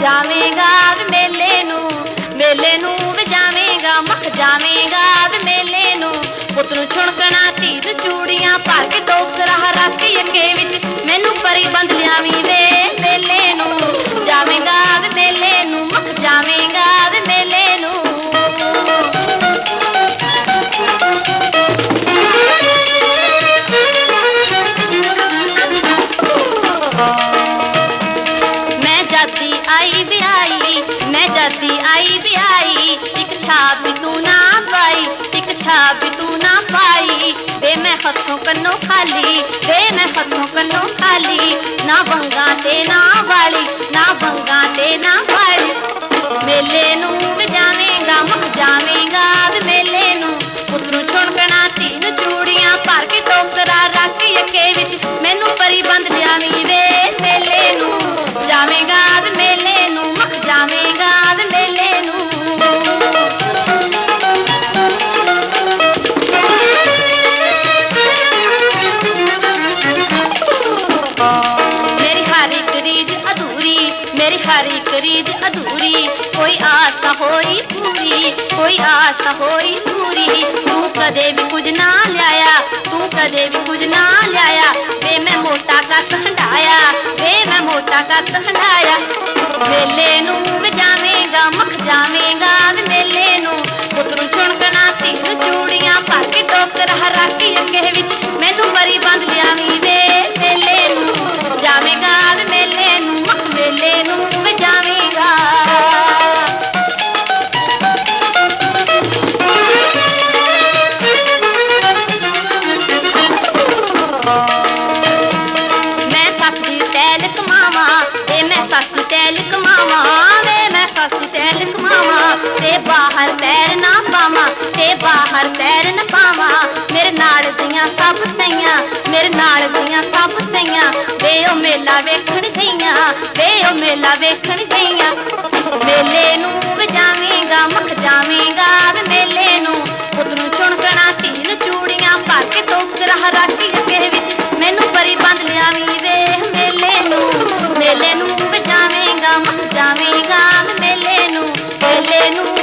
ਜਾਵੇਂਗਾ ਵੇ ਮੇਲੇ ਨੂੰ ਮੇਲੇ ਨੂੰ ਵਜਾਵੇਂਗਾ ਮਖ ਜਾਵੇਂਗਾ। ਵੇ ਮੇਲੇ ਨੂੰ ਪੁੱਤ ਨੂੰ ਛੁਣਕਣਾ ਧੀਰ ਚੂੜੀਆਂ ਭਰ ਕੇ ਟੋਕਰਾ ਰੱਖ ਅੱਗੇ ਵਿੱਚ। ਮੈਨੂੰ ਪਰੀ ਬੰਦ ਲਿਆਵੀਂ ਵੇ ਮੇਲੇ ਨੂੰ ਜਾਵੇਂਗਾ ਵੇ ਮੇਲੇ ਨੂੰ, ਮਖ ਜਾਵੇਂਗਾ ਵੇ ਮੇਲੇ ਨੂੰ। ਮੈਂ ਜਾਤੀ ਆਈ ਵਿਆਹੀ, ਮੈਂ ਜਾਤੀ ਆਈ ਵਿਆਹੀ, ਇੱਕ ਛਾਪ ਤੂੰ ਨਾ ਇੱਕ ਛਾਪ ਤੂੰ ਨਾ ਪਾਈ ਵੇ ਮੈਂ ਹੱਥੋਂ ਕੰਨੋਂ ਖਾਲੀ ਵੇ ਮੈਂ ਹੱਥੋਂ ਕੰਨੋਂ ਖਾਲੀ ਨਾ ਬੰਗਾ ਤੇ ਨਾ ਵਾਲੀ ਨਾ ਬੰਗਾ ਤੇ ਨਾ ਵਾਲੀ ਮੇਲੇ ਨੂੰ ਵਜਾਵੇਂਗਾ ਮੁਖ ਜਾਵੇਂਗਾ ਵੇ ਮੇਲੇ ਨੂੰ ਪੁੱਤ ਛੁਣਕਣਾ ਤੀਨ ਚੂੜੀਆਂ ਭਰ ਕੇ ਟੋਕਰਾ ਰੱਖ ਅੱਗੇ ਵਿੱਚ ਮੈਨੂੰ ਪਰੀ ਬੰਦ ਲਿਆਵੀਂ ਵੇ ਮੇਲੇ ਨੂੰ ਜਾਵੇਂਗਾ ਵੇ ਮੇਲੇ ਨੂੰ ਮੁਖ ਜਾਵੇਂਗਾ ਮੇਰੀ ਹਰ ਇੱਕ ਰੀਝ ਅਧੂਰੀ, ਮੇਰੀ ਹਰ ਇੱਕ ਰੀਝ ਅਧੂਰੀ। ਕੋਈ ਆਸ ਤਾਂ ਹੋਈ ਪੂਰੀ, ਕੋਈ ਆਸ ਤਾਂ ਹੋਈ ਪੂਰੀ। ਤੂੰ ਕਦੇ ਵੀ ਕੁਝ ਨਾ ਲਿਆਇਆ, ਤੂੰ ਕਦੇ ਵੀ ਕੁਝ ਨਾ ਲਿਆਇਆ। ਵੇ ਮੈਂ ਮੋਟਾ ਕੱਟ ਹੰਡਾਇਆ ਵੇ ਮੈਂ ਮੋਟਾ ਕੱਟ ਹੰਡਾਇਆ ਮੇਲੇ ਨੂੰ ਵਜਾਵੇਂਗਾ ਮਖ ਜਾਵੇਂਗਾ ਵੇ ਮੇਲੇ ਨੂੰ। ਪੁੱਤ ਨੂੰ ਛੁਣਕਣਾ ਤੀਰ ਚੂੜੀਆਂ ਪਾ ਕੇ ਟੋਕਰਾ ਰੱਖ ਅੰਦਰ ਪੈਰ ਨਾ ਪਾਵਾਂ ਤੇ ਬਾਹਰ ਪੈਰ ਨਾ ਪਾਵਾਂ। ਮੇਰੇ ਨਾਲ ਦੀਆਂ ਸਭ ਸਈਆਂ, ਮੇਰੇ ਨਾਲ ਦੀਆਂ ਸਭ ਸਈਆਂ, ਵੇ ਉਹ ਮੇਲਾ ਵੇਖਣ ਗਈਆਂ, ਵੇ ਉਹ ਮੇਲਾ ਵੇਖਣ ਗਈਆਂ। ਮੇਲੇ ਨੂੰ ਵਜਾਵੇਂਗਾ ਮੱਖ ਜਾਵੇਂਗਾ, ਵੇ ਮੇਲੇ ਨੂੰ। ਪੁੱਤ ਨੂੰ ਚੁਣਕਣਾ ਤਿੰਨ ਚੂੜੀਆਂ, ਭਰ ਕੇ ਤੋਕ ਰਹਾ ਰਾਟੀ ਅੱਗੇ ਵਿੱਚ। ਮੈਨੂੰ ਬਰੀ ਬੰਦ ਲਿਆਵੀਂ, ਵੇ ਮੇਲੇ ਨੂੰ। ਮੇਲੇ ਨੂੰ ਵਜਾਵੇਂਗਾ ਮੱਖ ਜਾਵੇਂਗਾ ਮੇਲੇ ਨੂੰ। ਮੇਲੇ ਨੂੰ